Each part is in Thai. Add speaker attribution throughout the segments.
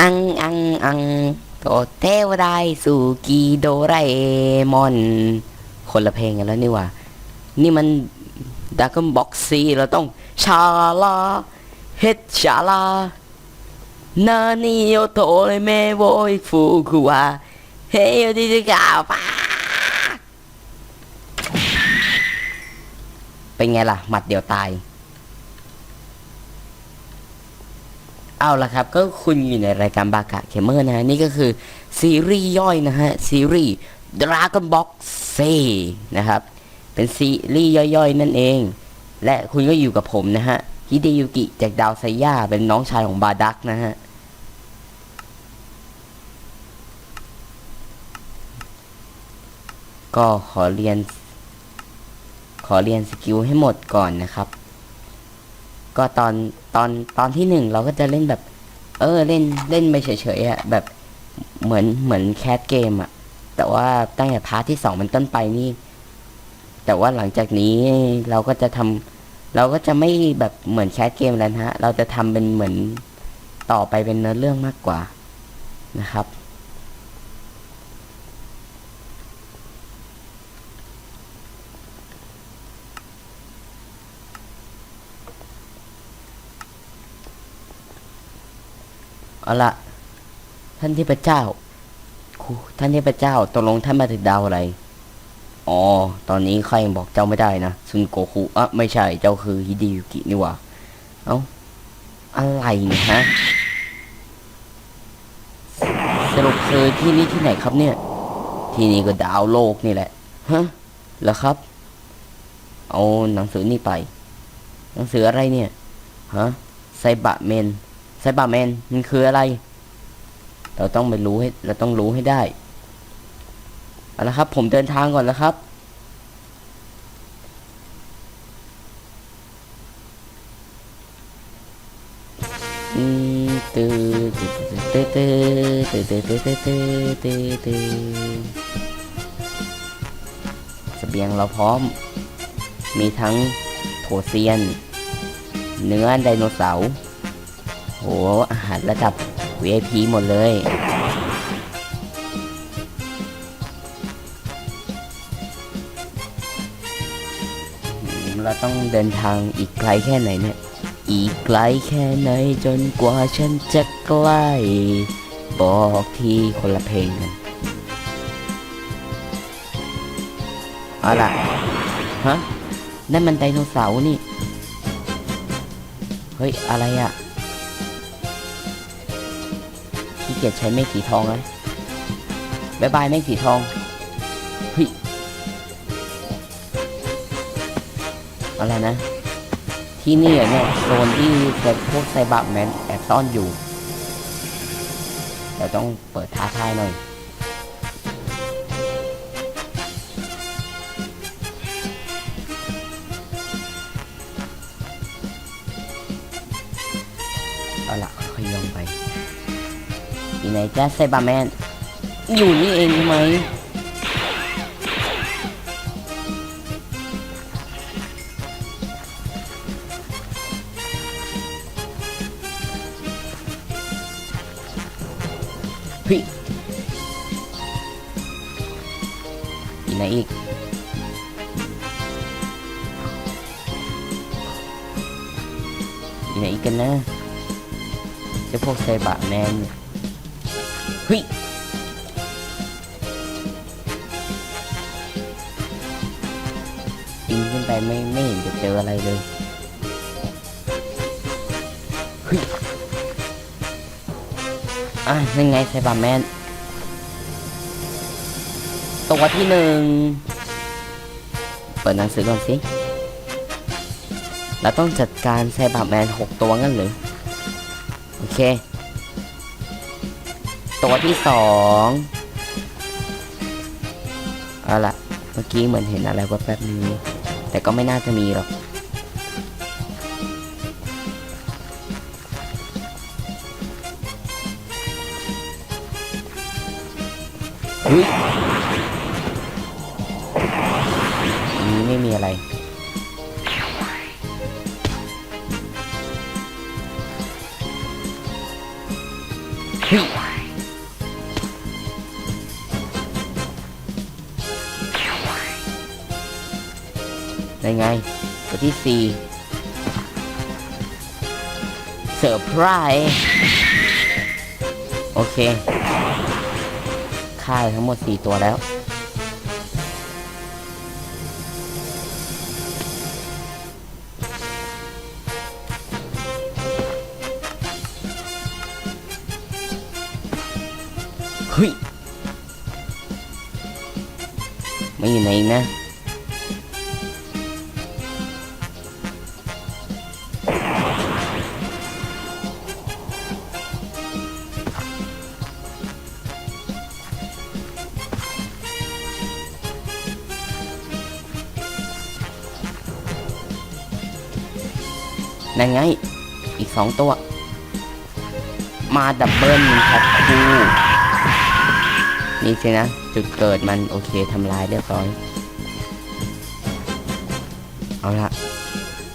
Speaker 1: อังอังอังโตเทวไดสุกีโดไรเอมอน คนละเพลงกันแล้วนี่ว่า นี่มันดักกบ็อกซีเราต้องชาลาเฮดชาลานานิโยโตเลเมโวยฟูคุวาเฮโยดิจิกาปาเป็นไงล่ะ หมัดเดียวตาย เอาละครับ ก็คุณอยู่ในรายการบากะเคมเมอร์นะฮะ นี่ก็คือซีรีส์ย่อยนะฮะ ซีรีส์ Dragon Box C นะครับ เป็นซีรีส์ย่อยๆ นั่นเอง และคุณก็อยู่กับผมนะฮะฮิเดยุกิจากดาวไซย่าเป็นน้องชายของบาดักนะฮะก็ขอเรียน ขอเรียนสกิลให้หมดก่อนนะครับ ก็ตอนตอนตอนที่หนึ่งเราก็จะเล่นแบบ เออเล่นเล่นไปเฉยๆอะแบบเหมือนเหมือนแคสเกมอะแต่ว่าตั้งแต่พาร์ทที่สองเป็นต้นไปนี่ แต่ว่าหลังจากนี้เราก็จะทำเราก็จะไม่แบบเหมือนแคสเกมแล้วนะฮะ เราจะทำเป็นเหมือนต่อไปเป็นเนื้อเรื่องมากกว่านะครับ เอาละท่านเทพเจ้าท่านเทพเจ้าตกลงท่านมาถึงดาวอะไร อ๋อ ตอนนี้ข้ายังบอกเจ้าไม่ได้นะซุนโกคุอะไม่ใช่ เจ้าคือฮิดิยุกินี่หว่า เอ้า อะไรเนี่ยฮะ สรุปคือที่นี่ที่ไหนครับเนี่ย ที่นี่ก็ดาวโลกนี่แหละ ฮะเหรอครับ เอาหนังสือนี่ไป หนังสืออะไรเนี่ย ฮะไซบะเมน ไซบะแมนมันคืออะไร เราต้องไปรู้ให้เราต้องรู้ให้ได้เอาละครับ ผมเดินทางก่อนแล้วครับ อืมตื้อตื้อตื้อตื้อตื้อตื้อตื้อตื้อตื้อตื้อเสบียงเราพร้อม มีทั้งโถเซียน เนื้อไดโนเสาร์ โหอาหารระดับ VIP หมดเลยเราต้องเดินทางอีกไกลแค่ไหนเนี่ย อีกไกลแค่ไหนจนกว่าฉันจะใกล้บอกที่คนละเพลงกันเอาล่ะฮะนั่นมันไดโนเสาร์นี่ เฮ้ย อะไรอะ่ะ ขี้เกียจใช้เมฆสีทองแลยบายบายเมฆสีทองเฮ้ยอะไรนะ ที่นี่เนี่ยโซนที่แต่พวกไซบับแมนแอบซ่อนอยู่เราต้องเปิดท้าทายหน่อย อยู่ไหนจ้าไซบาร์แมน อยู่นี่เองใช่ไหมฮึยอยู่ไหนอีกอยู่ไหนอีกกันนะเจ้าพวกไซบะแมนเนี่ย ฮ้ยปีนขึ้นไปไม่ไม่เห็นจะเจออะไรเลยเฮ้ยอะนั่นไงไซบะแมนตัวที่หนึ่งเปิดหนังสือก่อนสิเราต้องจัดการไซบะแมนหกตัวงั้นหรือ โอเค ตัวที่สองเอาล่ะ เมื่อกี้เหมือนเห็นอะไรแป๊บๆนึงแต่ก็ไม่น่าจะมีหรอกเฮ้ยนี้ไม่มีอะไรเได้ไงตัวที่สี่เซอร์ไพรส์โอเคค่ายทั้งหมด4ตัวแล้ว เฮ้ย ไม่อยู่ไหนนะ นั่นไง อีกสองตัว มาดับเบิลครับครูนี่สินะ จุดเกิดมันโอเคทำลายเรียบร้อย เอาละ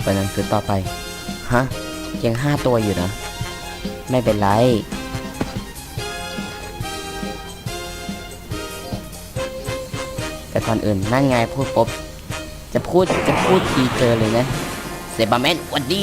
Speaker 1: เปิดหนังสือต่อไป ฮะ ยังห้าตัวอยู่นะ ไม่เป็นไรแต่ก่อนอื่นนั่นไงพูดปุ๊บจะพูดจะพูดทีเจอเลยนะ เซบาแมนวันดี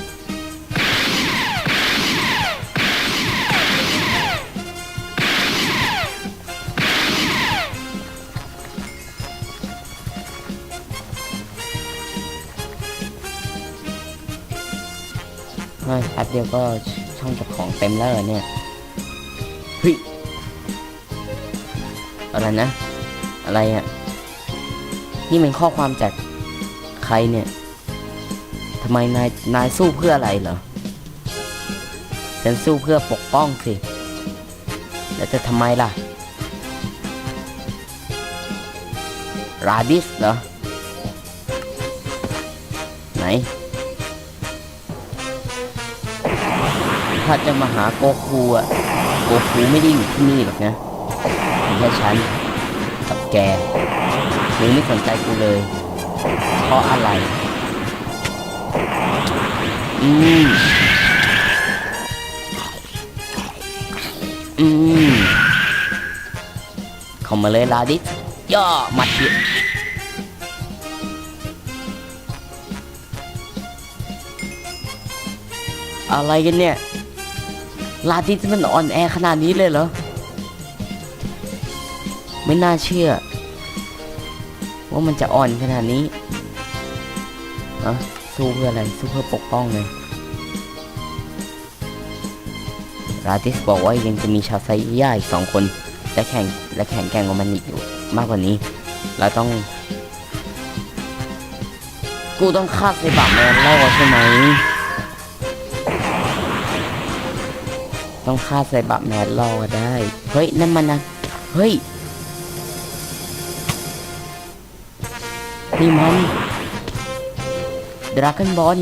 Speaker 1: ฮ้ยแป๊บเดียวก็ช่องเก็บของเต็มแล้วเนี่ยเฮ้ยอะไรนะ อะไรอะ นี่มันข้อความจากใครเนี่ยทำไมนายนายสู้เพื่ออะไรเหรอฉันสู้เพื่อปกป้องสิ แล้วจะทำไมล่ะ ราดิสเหรอ ไหน ถ้าจะมาหาโกคูอะโกคูไม่ได้อยู่ที่นี่หรอกนะมีแค่ฉันกับแกมึงไม่สนใจกูเลย เพราะอะไร อืมอืมเข้ามาเลยลาดิสย่อมัดเดียอะไรกันเนี่ย ลาดิสมันอ่อนแอขนาดนี้เลยเหรอ ไม่น่าเชื่อ ว่ามันจะอ่อนขนาดนี้อะสู้เพื่ออะไร สู้เพื่อปกป้องเลยราติสบอกว่ายังจะมีชาวไซย่าอีกสองคน และแข่งและแข่งแก่งกว่ามันอีกอยู่มากกว่านี้ เราต้อง กูต้องฆ่าไซบะแมนแล้วใช่ไหม ต้องฆ่าไซบะแมนล่อได้ เฮ้ย นั่นมันนะ เฮ้ย นี่มันดราก้อนบอล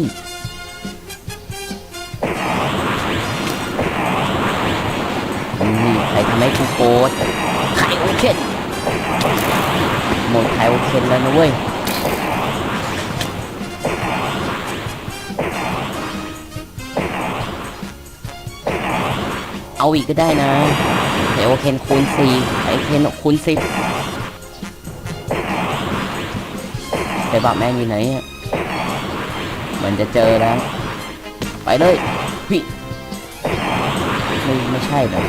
Speaker 1: นี่ใครทำให้กูโกรธไคโอเคนหมดไคโอเคนแล้วนะเว้ย เอาอีกก็ได้นะไคโอเคนคูณสี่ไอเคนคูณสิบแต่บักแมนอยู่ไหนอะมือนจะเจอแล้ว ไปเลยพี่ไม่ไม่ใช่เหรอ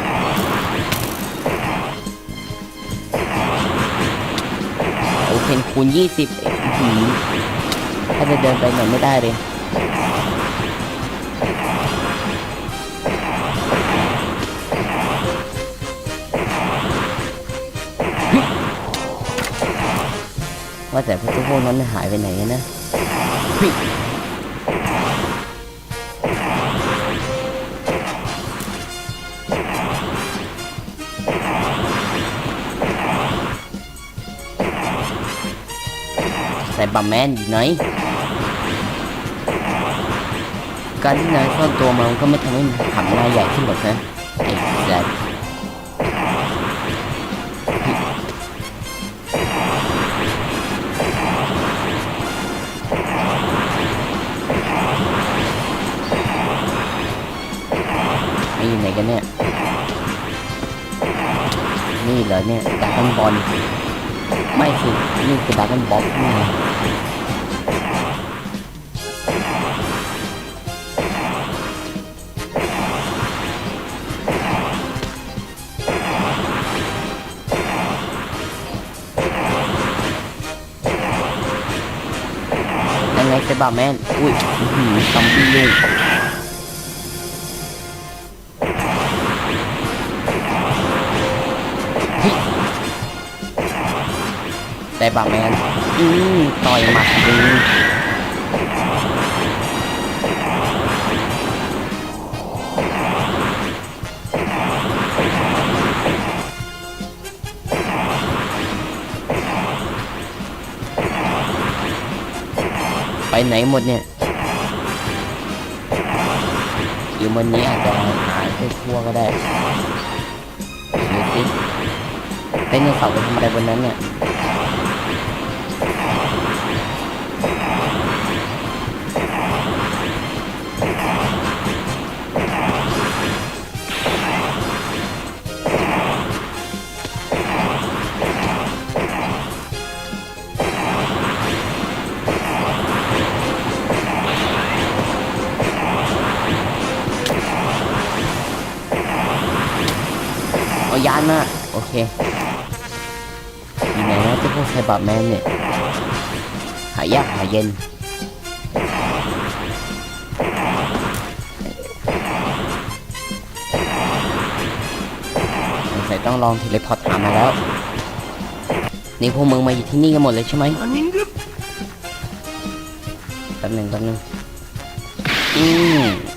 Speaker 1: โอเคนคูณยี่สิบถ้าจะเดินไปหน่อยไม่ได้เลย ว่าแต่พวกพวกนั้นหายไปไหนกันนะเฮ้ยใส่บัมแมนอยู่ไหน การที่นายซ่อนตัวมามันก็ไม่ทำให้ทำนายใหญ่ขึ้นหรอกนะไอ้ that ไอยู่ไหนกันเนี่ย นี่เหรอเนี่ยดาร์กบอลไม่สินี่คือดาร์กบ็อกนี่ไงยังไงเซบาแม่นอุ้ยอื้อหือซอมบี้ยุ่ งได้บาแมนอืมต่อยหมัดดึงไปไหนหมดเนี่ยอยู่บนนี้อาจจะหายไปทั่วก็ได้ดูสิไดโนเสาไปทำอะไรบนนั้นเนี่ย คยู่ไหนนะเจ้าพวกไซบอร์แมนเนี่ย หายากหายเย็นสงสัยต้องลองเทเลพอร์ตถามมาแล้ว นี่พวกมึงมาอยู่ที่นี่กันหมดเลยใช่ไหมแป๊บหนึ่งแป๊บหนึ่งอืม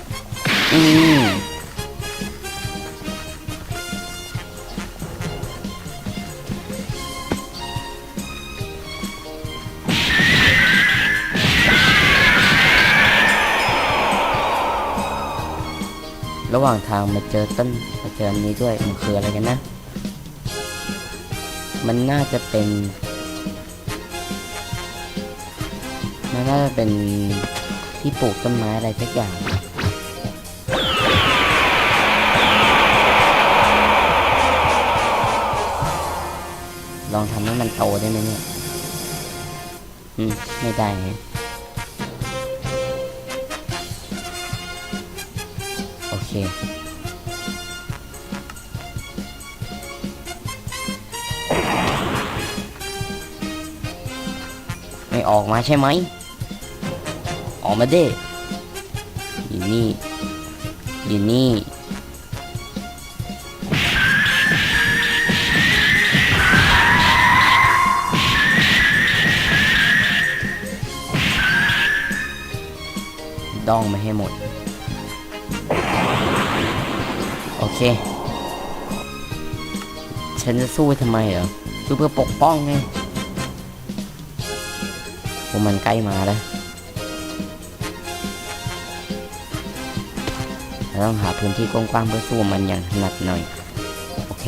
Speaker 1: ระหว่างทางมาเจอต้นมาเจออันนี้ด้วยมันคืออะไรกันนะ มันน่าจะเป็นมันน่าจะเป็นที่ปลูกต้นไม้อะไรสักอย่างลองทำให้มันโตได้ไหมเนี่ย อืม ไม่ได้ เคไม่ออกมาใช่ไหม ออกมาเด้อยู่นี่อยู่นี่ดองมาให้หมด เค ฉันจะสู้ทำไมเหรอสู้เพื่อปกป้องไงพวกมันใกล้มาแล้วเราต้องหาพื้นที่กว้างๆเพื่อสู้มันอย่างถนัดหน่อย โอเค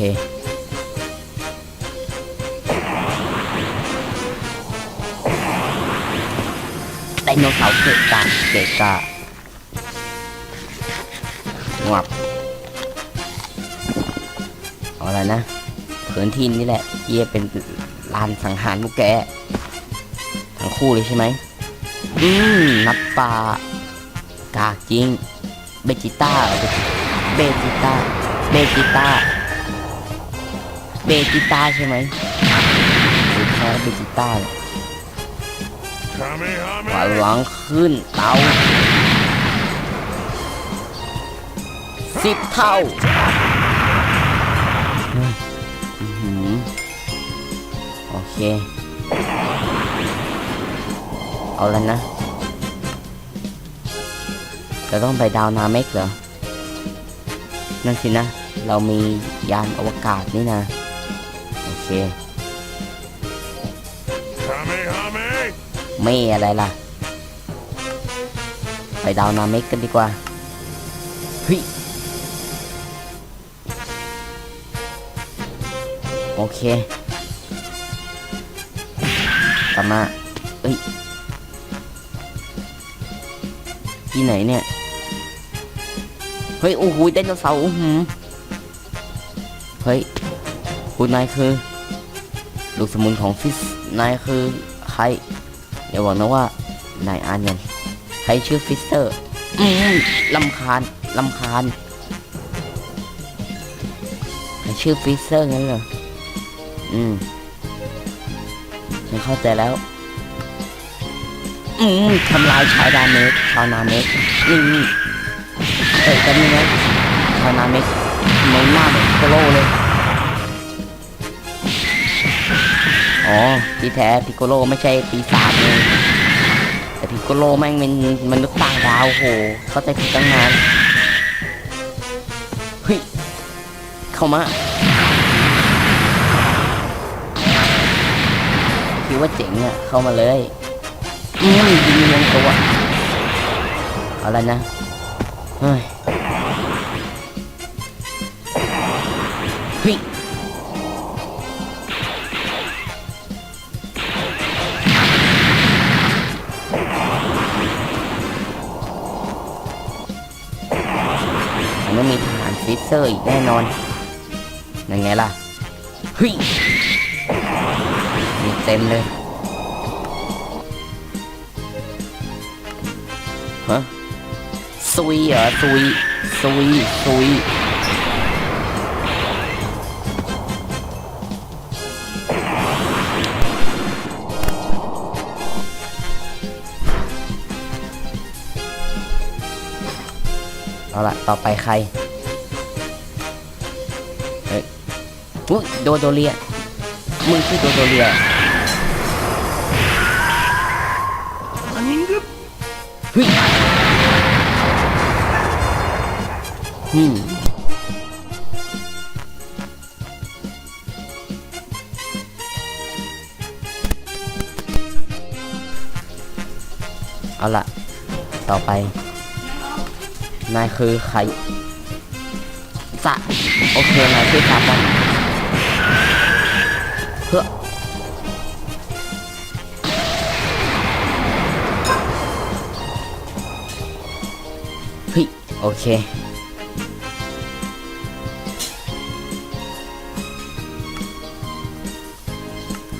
Speaker 1: ไดโนเสาร์เกะกะเกะกะงับ อะไรนะพื้นที่นี้แหละเย่เป็นลานสังหารพวกแกทั้งคู่เลยใช่ไหมอืมนับปลากากจริง เบจิต้าเบจิต้าเบจิต้าเบจิต้าใช่ไหมหรือแค่เบจิต้าขวาหลังขึ้นเตาสิบเท่า เค เอาแล้วนะ เราต้องไปดาวนาเมกเหรอ นั่นสินะ เรามียานอวกาศนี่นะ โอเคไม่อะไรล่ะ ไปดาวนาเมกกันดีกว่าฮ้โอเค กลับมา เอ้ย ที่ไหนเนี่ย เฮ้ย โอ้โหไดโนเสาร์อื้อหือเฮ้ย คุณนายคือ ลูกสมุนของฟิส นายคือใคร อย่าบอกนะว่า นายอ่านยังใครชื่อฟิสเตอร์อืมลำคาญลำคาญใครชื่อฟิสเตอร์งั้นเหรอ อืม ฉันเข้าใจแล้ว อืมทำลายชาวดาเมกชาวนาเมกนี่นี่เอ้ยกันนี่นะชาวนาเมกไมหน้าเหมือนโคโลเลย อ๋อ ที่แท้พิโกโลไม่ใช่ปีศาจเลยแต่พิโกโลแม่งเป็นมนุษย์ต่างดาวโห เข้าใจผิดตั้งนานเฮ้ยเข้ามา คิดว่าเจ๋งอะเข้ามาเลยอืมยิงลงตัวเอาละไรนะเฮ้ยฮ้ยมันมีทหารฟิสเซอร์อีกแน่นอน ยังไงล่ะเฮ้ย เต็มเลยฮะซุยเหรอซุยซุยซุยเอาละต่อไปใคร เฮ้ยโดโดเรียมึงชื่อโดโดเรีย อืมเอาละต่อไป นายคือใครสะโอเคนายคือสาบัน ฮ้ยโอเค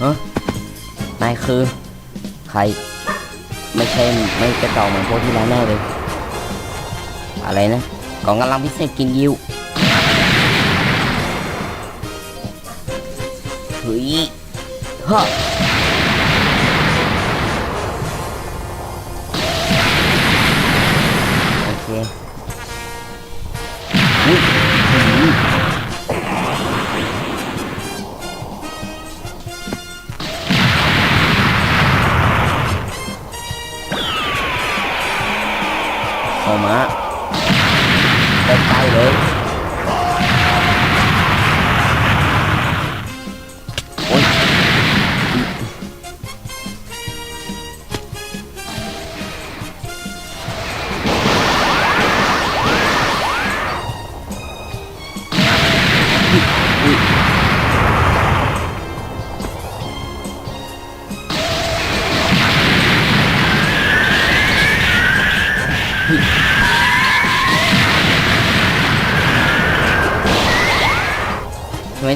Speaker 1: ฮะ นายคือ ใคร ไม่ใช่ไม่กระจอกเหมือนพวกที่แล้วแน่เลย อะไรนะก่องกำลังพิเศษกินยิวเฮ้ยฮะ ใกล้ๆเลยโอ้ย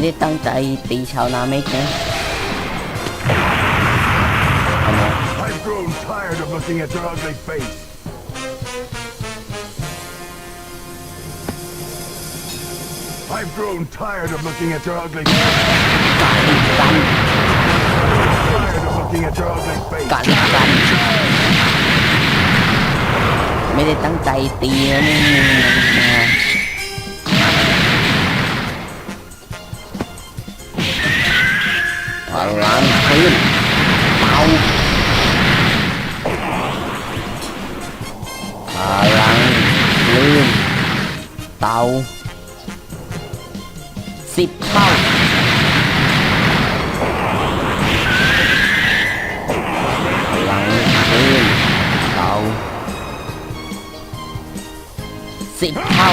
Speaker 1: ไม่ได้ตั้งใจตีชาวนาเมกนะทำไม
Speaker 2: I've grown tired of looking at your ugly face. I've grown tired of looking at your ugly face.
Speaker 1: กัน
Speaker 2: Tired of looking at your ugly face.
Speaker 1: กันกันไม่ได้ตั้งใจตีนะมึ พลังขึ้นเตาพลังลื่นเตาสิบเท่าพลังขึ้นเตาสิบเท่า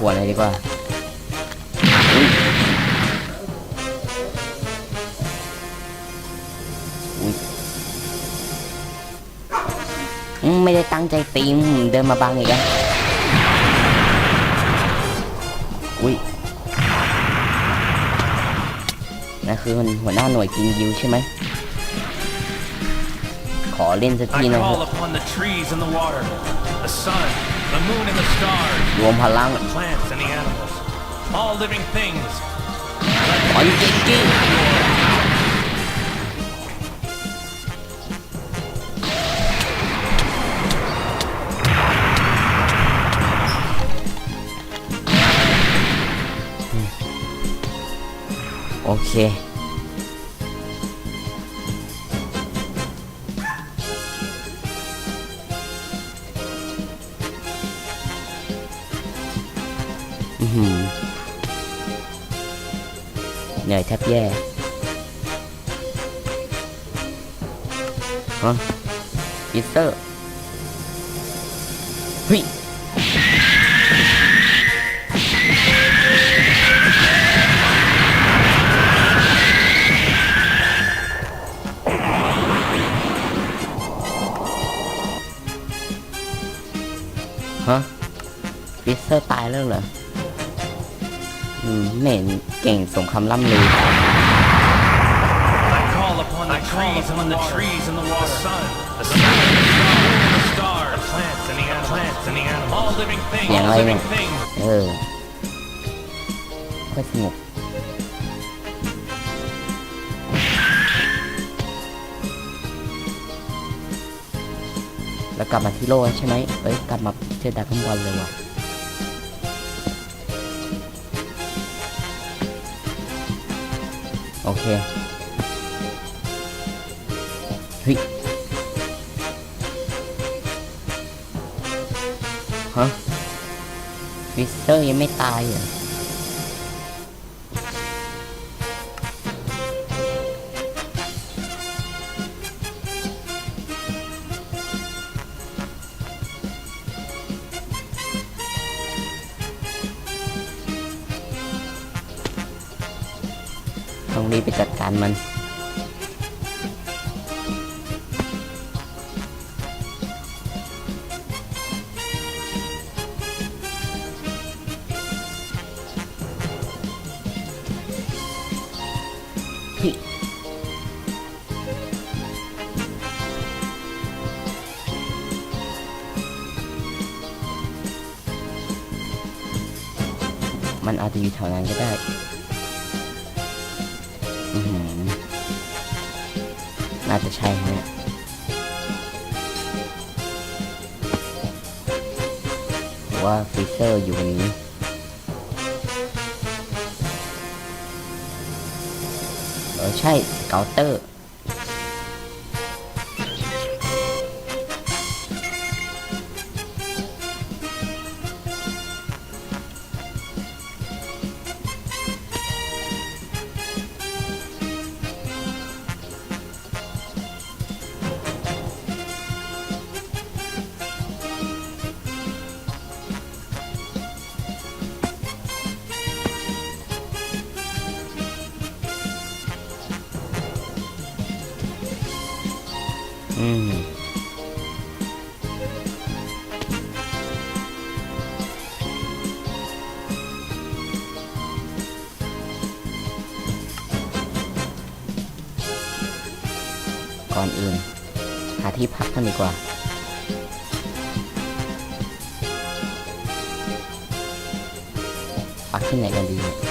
Speaker 1: กินถั่วเลยดีกว่าอุ๊ยอุ๊ยไม่ได้ตั้งใจตีมเดินมาบังอีกแล้วอุ้ยนั่นคือหัวหน้าหน่วยกินยิวใช่ไหม ขอเล่นสักทีนะครับ
Speaker 3: the trees and the water, the sun, the moon and the stars,
Speaker 1: รวมพลัง
Speaker 3: the plants and the animals, all living things.
Speaker 1: ออนจิงกี้โอเค ทบแย่ฮะอีสเตอร์เฮ้ยฮะอีสเตอร์ตายแล้วเหรอ อืมไม่เห็นเก่งสมคำล่ำลือ
Speaker 3: I call upon the trees and the trees and the water, the sun, the sun, the stars, the plants and the animals, plants and the animals, all living things,
Speaker 1: อย่าง
Speaker 3: all
Speaker 1: ไร
Speaker 3: living
Speaker 1: เนี่ย
Speaker 3: things.
Speaker 1: เออค่อยสงบแล้วกลับมาที่โลกแล้วใช่ไหมเอ้ย กลับมาเจอดราก้อนบอลเลยว่ะ เคเฮ้ยฮะวิสเตอร์ยังไม่ตายเหรอ มัน มันอาจจะอยู่แถวนั้นก็ได้ น่าจะใช่ฮะหรือว่าฟรีเซอร์อยู่นนี้เออใช่เกาเตอร์ อืมก่อนอื่น หาที่พักกันดีกว่าพักที่ไหนกันดีเนี่ย